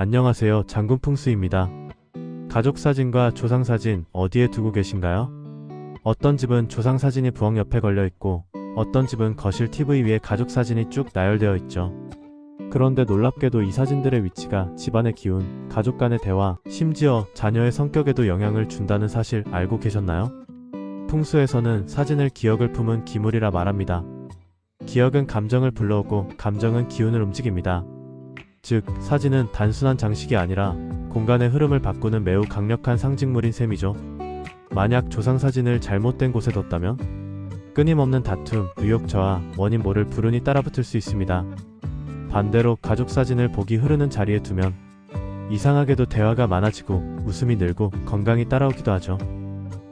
안녕하세요. 장군풍수입니다. 가족 사진과 조상 사진 어디에 두고 계신가요? 어떤 집은 조상 사진이 부엌 옆에 걸려 있고 어떤 집은 거실 TV 위에 가족 사진이 쭉 나열되어 있죠. 그런데 놀랍게도 이 사진들의 위치가 집안의 기운, 가족 간의 대화, 심지어 자녀의 성격에도 영향을 준다는 사실 알고 계셨나요? 풍수에서는 사진을 기억을 품은 기물이라 말합니다. 기억은 감정을 불러오고 감정은 기운을 움직입니다. 즉, 사진은 단순한 장식이 아니라 공간의 흐름을 바꾸는 매우 강력한 상징물인 셈이죠. 만약 조상 사진을 잘못된 곳에 뒀다면 끊임없는 다툼, 의욕 저하, 원인 모를 불운이 따라붙을 수 있습니다. 반대로 가족 사진을 복이 흐르는 자리에 두면 이상하게도 대화가 많아지고 웃음이 늘고 건강이 따라오기도 하죠.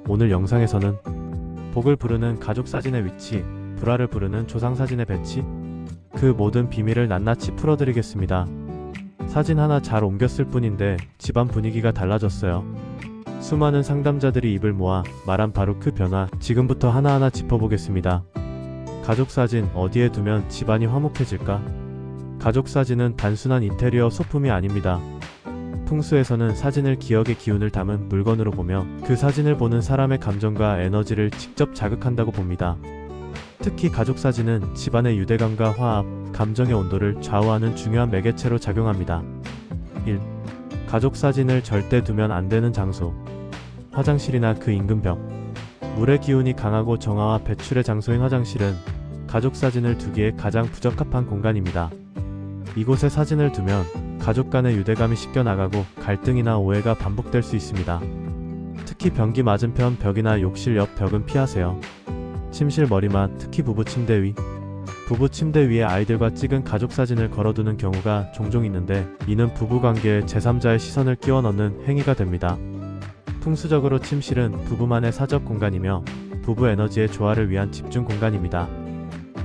오늘 영상에서는 복을 부르는 가족 사진의 위치, 불화를 부르는 조상 사진의 배치, 그 모든 비밀을 낱낱이 풀어드리겠습니다. 사진 하나 잘 옮겼을 뿐인데 집안 분위기가 달라졌어요. 수많은 상담자들이 입을 모아 말한 바로 그 변화 지금부터 하나하나 짚어보겠습니다. 가족 사진 어디에 두면 집안이 화목해질까? 가족 사진은 단순한 인테리어 소품이 아닙니다. 풍수에서는 사진을 기억의 기운을 담은 물건으로 보며 그 사진을 보는 사람의 감정과 에너지를 직접 자극한다고 봅니다. 특히 가족 사진은 집안의 유대감과 화합, 감정의 온도를 좌우하는 중요한 매개체로 작용합니다. 1. 가족 사진을 절대 두면 안 되는 장소. 화장실이나 그 인근 벽. 물의 기운이 강하고 정화와 배출의 장소인 화장실은 가족 사진을 두기에 가장 부적합한 공간입니다. 이곳에 사진을 두면 가족 간의 유대감이 씻겨 나가고 갈등이나 오해가 반복될 수 있습니다. 특히 변기 맞은편 벽이나 욕실 옆 벽은 피하세요. 침실 머리만 특히 부부 침대 위 부부 침대 위에 아이들과 찍은 가족 사진을 걸어두는 경우가 종종 있는데 이는 부부 관계에 제3자의 시선을 끼워 넣는 행위가 됩니다. 풍수적으로 침실은 부부만의 사적 공간이며 부부 에너지의 조화를 위한 집중 공간입니다.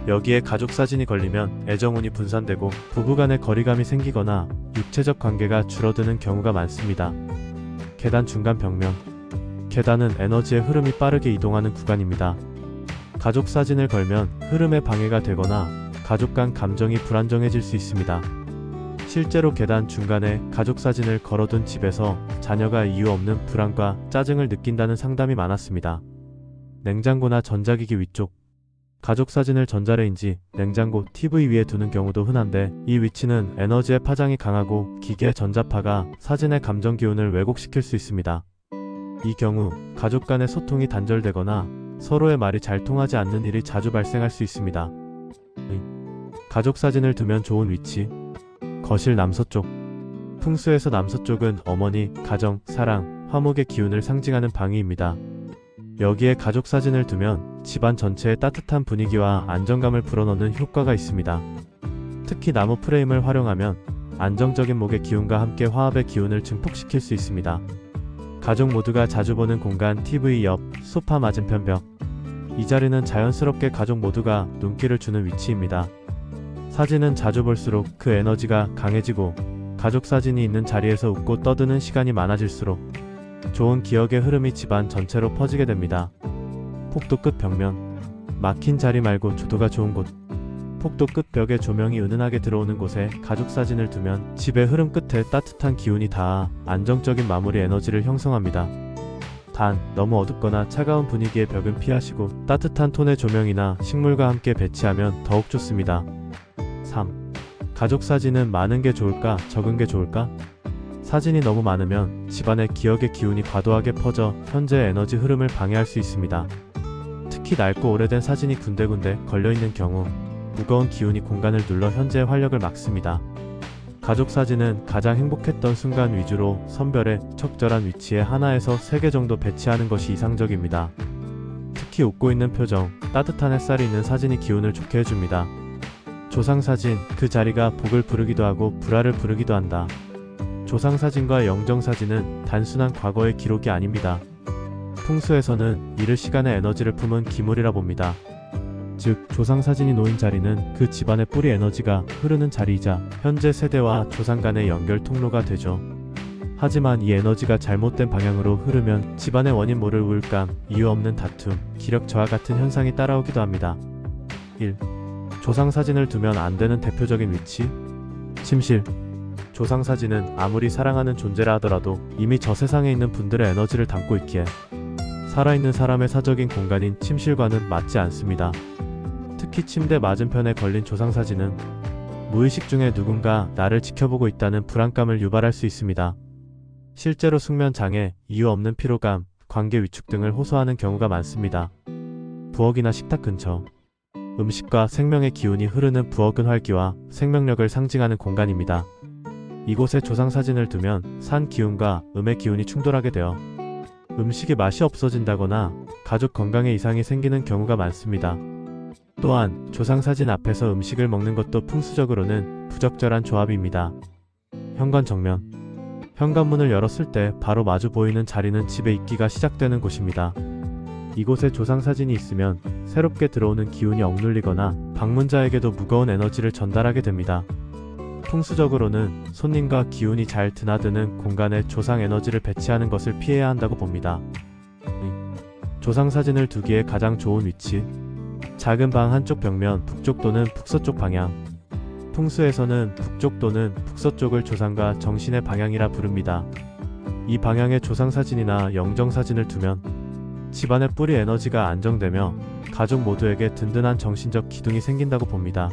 여기에 가족 사진이 걸리면 애정운이 분산되고 부부 간의 거리감이 생기거나 육체적 관계가 줄어드는 경우가 많습니다. 계단 중간 벽면 계단은 에너지의 흐름이 빠르게 이동하는 구간입니다. 가족 사진을 걸면 흐름에 방해가 되거나 가족 간 감정이 불안정해질 수 있습니다. 실제로 계단 중간에 가족 사진을 걸어둔 집에서 자녀가 이유 없는 불안과 짜증을 느낀다는 상담이 많았습니다. 냉장고나 전자기기 위쪽 가족 사진을 전자레인지, 냉장고, TV 위에 두는 경우도 흔한데 이 위치는 에너지의 파장이 강하고 기계 전자파가 사진의 감정 기운을 왜곡시킬 수 있습니다. 이 경우 가족 간의 소통이 단절되거나 서로의 말이 잘 통하지 않는 일이 자주 발생할 수 있습니다. 가족 사진을 두면 좋은 위치. 거실 남서쪽. 풍수에서 남서쪽은 어머니, 가정, 사랑, 화목의 기운을 상징하는 방위입니다. 여기에 가족 사진을 두면 집안 전체에 따뜻한 분위기와 안정감을 불어넣는 효과가 있습니다. 특히 나무 프레임을 활용하면 안정적인 목의 기운과 함께 화합의 기운을 증폭시킬 수 있습니다. 가족 모두가 자주 보는 공간 TV 옆 소파 맞은편 벽. 이 자리는 자연스럽게 가족 모두가 눈길을 주는 위치입니다. 사진은 자주 볼수록 그 에너지가 강해지고 가족 사진이 있는 자리에서 웃고 떠드는 시간이 많아질수록 좋은 기억의 흐름이 집안 전체로 퍼지게 됩니다. 폭도 끝 벽면 막힌 자리 말고 조도가 좋은 곳 폭도 끝 벽에 조명이 은은하게 들어오는 곳에 가족 사진을 두면 집의 흐름 끝에 따뜻한 기운이 닿아 안정적인 마무리 에너지를 형성합니다. 단, 너무 어둡거나 차가운 분위기의 벽은 피하시고 따뜻한 톤의 조명이나 식물과 함께 배치하면 더욱 좋습니다. 3. 가족 사진은 많은 게 좋을까, 적은 게 좋을까? 사진이 너무 많으면 집안의 기억의 기운이 과도하게 퍼져 현재의 에너지 흐름을 방해할 수 있습니다. 특히 낡고 오래된 사진이 군데군데 걸려있는 경우 무거운 기운이 공간을 눌러 현재의 활력을 막습니다. 가족 사진은 가장 행복했던 순간 위주로 선별해 적절한 위치에 하나에서 세 개 정도 배치하는 것이 이상적입니다. 특히 웃고 있는 표정, 따뜻한 햇살이 있는 사진이 기운을 좋게 해줍니다. 조상 사진, 그 자리가 복을 부르기도 하고 불화를 부르기도 한다. 조상 사진과 영정 사진은 단순한 과거의 기록이 아닙니다. 풍수에서는 이를 시간의 에너지를 품은 기물이라 봅니다. 즉, 조상 사진이 놓인 자리는 그 집안의 뿌리 에너지가 흐르는 자리이자 현재 세대와 조상 간의 연결 통로가 되죠. 하지만 이 에너지가 잘못된 방향으로 흐르면 집안의 원인 모를 우울감, 이유 없는 다툼, 기력 저하 같은 현상이 따라오기도 합니다. 1. 조상 사진을 두면 안 되는 대표적인 위치? 침실. 조상 사진은 아무리 사랑하는 존재라 하더라도 이미 저 세상에 있는 분들의 에너지를 담고 있기에 살아있는 사람의 사적인 공간인 침실과는 맞지 않습니다. 특히 침대 맞은편에 걸린 조상사진은 무의식 중에 누군가 나를 지켜보고 있다는 불안감을 유발할 수 있습니다. 실제로 숙면 장애, 이유 없는 피로감, 관계 위축 등을 호소하는 경우가 많습니다. 부엌이나 식탁 근처 음식과 생명의 기운이 흐르는 부엌은 활기와 생명력을 상징하는 공간입니다. 이곳에 조상사진을 두면 산 기운과 음의 기운이 충돌하게 되어 음식의 맛이 없어진다거나 가족 건강에 이상이 생기는 경우가 많습니다. 또한 조상사진 앞에서 음식을 먹는 것도 풍수적으로는 부적절한 조합입니다. 현관 정면 현관문을 열었을 때 바로 마주 보이는 자리는 집에 있기가 시작되는 곳입니다. 이곳에 조상사진이 있으면 새롭게 들어오는 기운이 억눌리거나 방문자에게도 무거운 에너지를 전달하게 됩니다. 풍수적으로는 손님과 기운이 잘 드나드는 공간에 조상 에너지를 배치하는 것을 피해야 한다고 봅니다. 조상사진을 두기에 가장 좋은 위치 작은 방 한쪽 벽면 북쪽 또는 북서쪽 방향 풍수에서는 북쪽 또는 북서쪽을 조상과 정신의 방향이라 부릅니다. 이 방향에 조상 사진이나 영정 사진을 두면 집안의 뿌리 에너지가 안정되며 가족 모두에게 든든한 정신적 기둥이 생긴다고 봅니다.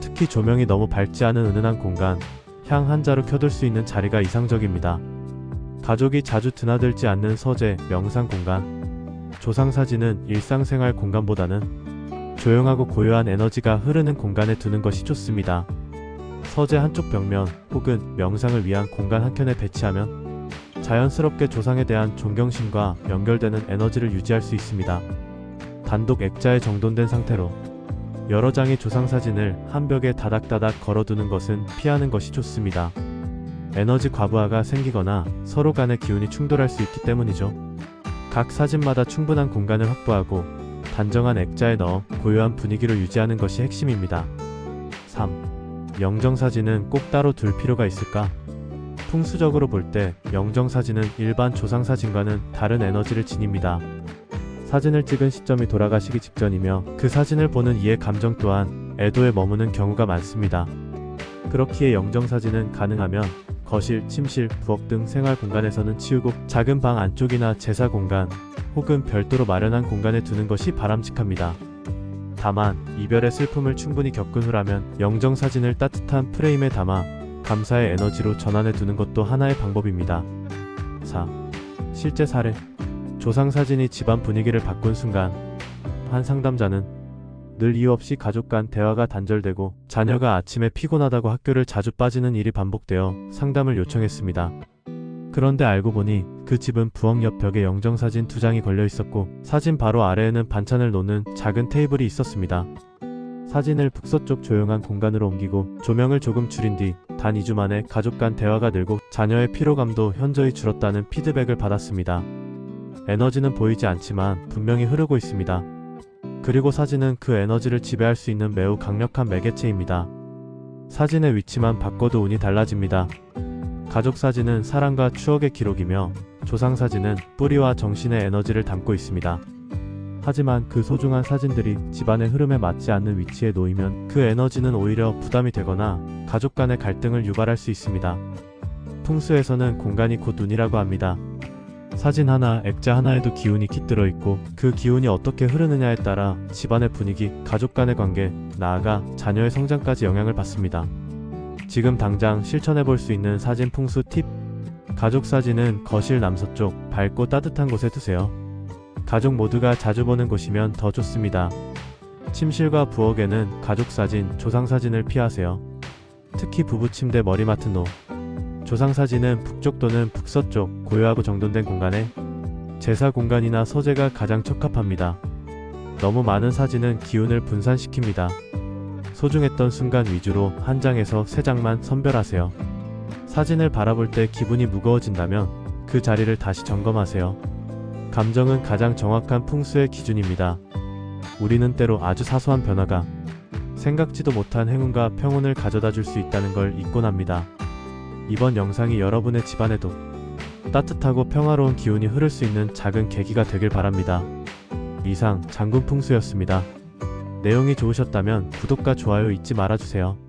특히 조명이 너무 밝지 않은 은은한 공간, 향 한 자루 켜둘 수 있는 자리가 이상적입니다. 가족이 자주 드나들지 않는 서재, 명상 공간, 조상 사진은 일상생활 공간보다는 조용하고 고요한 에너지가 흐르는 공간에 두는 것이 좋습니다. 서재 한쪽 벽면 혹은 명상을 위한 공간 한켠에 배치하면 자연스럽게 조상에 대한 존경심과 연결되는 에너지를 유지할 수 있습니다. 단독 액자에 정돈된 상태로 여러 장의 조상 사진을 한 벽에 다닥다닥 걸어두는 것은 피하는 것이 좋습니다. 에너지 과부하가 생기거나 서로 간의 기운이 충돌할 수 있기 때문이죠. 각 사진마다 충분한 공간을 확보하고 단정한 액자에 넣어 고요한 분위기를 유지하는 것이 핵심입니다. 3. 영정사진은 꼭 따로 둘 필요가 있을까? 풍수적으로 볼 때 영정사진은 일반 조상사진과는 다른 에너지를 지닙니다. 사진을 찍은 시점이 돌아가시기 직전이며 그 사진을 보는 이의 감정 또한 애도에 머무는 경우가 많습니다. 그렇기에 영정사진은 가능하면 거실, 침실, 부엌 등 생활 공간에서는 치우고 작은 방 안쪽이나 제사 공간 혹은 별도로 마련한 공간에 두는 것이 바람직합니다. 다만 이별의 슬픔을 충분히 겪은 후라면 영정 사진을 따뜻한 프레임에 담아 감사의 에너지로 전환해 두는 것도 하나의 방법입니다. 4. 실제 사례 조상 사진이 집안 분위기를 바꾼 순간 한 상담자는 늘 이유 없이 가족 간 대화가 단절되고 자녀가 아침에 피곤하다고 학교를 자주 빠지는 일이 반복되어 상담을 요청했습니다. 그런데 알고 보니 그 집은 부엌 옆 벽에 영정사진 두 장이 걸려 있었고 사진 바로 아래에는 반찬을 놓는 작은 테이블이 있었습니다. 사진을 북서쪽 조용한 공간으로 옮기고 조명을 조금 줄인 뒤 단 2주 만에 가족 간 대화가 늘고 자녀의 피로감도 현저히 줄었다는 피드백을 받았습니다. 에너지는 보이지 않지만 분명히 흐르고 있습니다. 그리고 사진은 그 에너지를 지배할 수 있는 매우 강력한 매개체입니다. 사진의 위치만 바꿔도 운이 달라집니다. 가족 사진은 사랑과 추억의 기록이며 조상 사진은 뿌리와 정신의 에너지를 담고 있습니다. 하지만 그 소중한 사진들이 집안의 흐름에 맞지 않는 위치에 놓이면 그 에너지는 오히려 부담이 되거나 가족 간의 갈등을 유발할 수 있습니다. 풍수에서는 공간이 곧 운이라고 합니다. 사진 하나, 액자 하나에도 기운이 깃들어 있고 그 기운이 어떻게 흐르느냐에 따라 집안의 분위기, 가족 간의 관계, 나아가 자녀의 성장까지 영향을 받습니다. 지금 당장 실천해 볼 수 있는 사진 풍수 팁. 가족 사진은 거실 남서쪽 밝고 따뜻한 곳에 두세요. 가족 모두가 자주 보는 곳이면 더 좋습니다. 침실과 부엌에는 가족 사진, 조상 사진을 피하세요. 특히 부부 침대 머리 맡은 노. 조상 사진은 북쪽 또는 북서쪽 고요하고 정돈된 공간에 제사 공간이나 서재가 가장 적합합니다. 너무 많은 사진은 기운을 분산시킵니다. 소중했던 순간 위주로 한 장에서 세 장만 선별하세요. 사진을 바라볼 때 기분이 무거워진다면 그 자리를 다시 점검하세요. 감정은 가장 정확한 풍수의 기준입니다. 우리는 때로 아주 사소한 변화가 생각지도 못한 행운과 평온을 가져다 줄 수 있다는 걸 잊곤 합니다. 이번 영상이 여러분의 집안에도 따뜻하고 평화로운 기운이 흐를 수 있는 작은 계기가 되길 바랍니다. 이상 장군 풍수였습니다. 내용이 좋으셨다면 구독과 좋아요 잊지 말아주세요.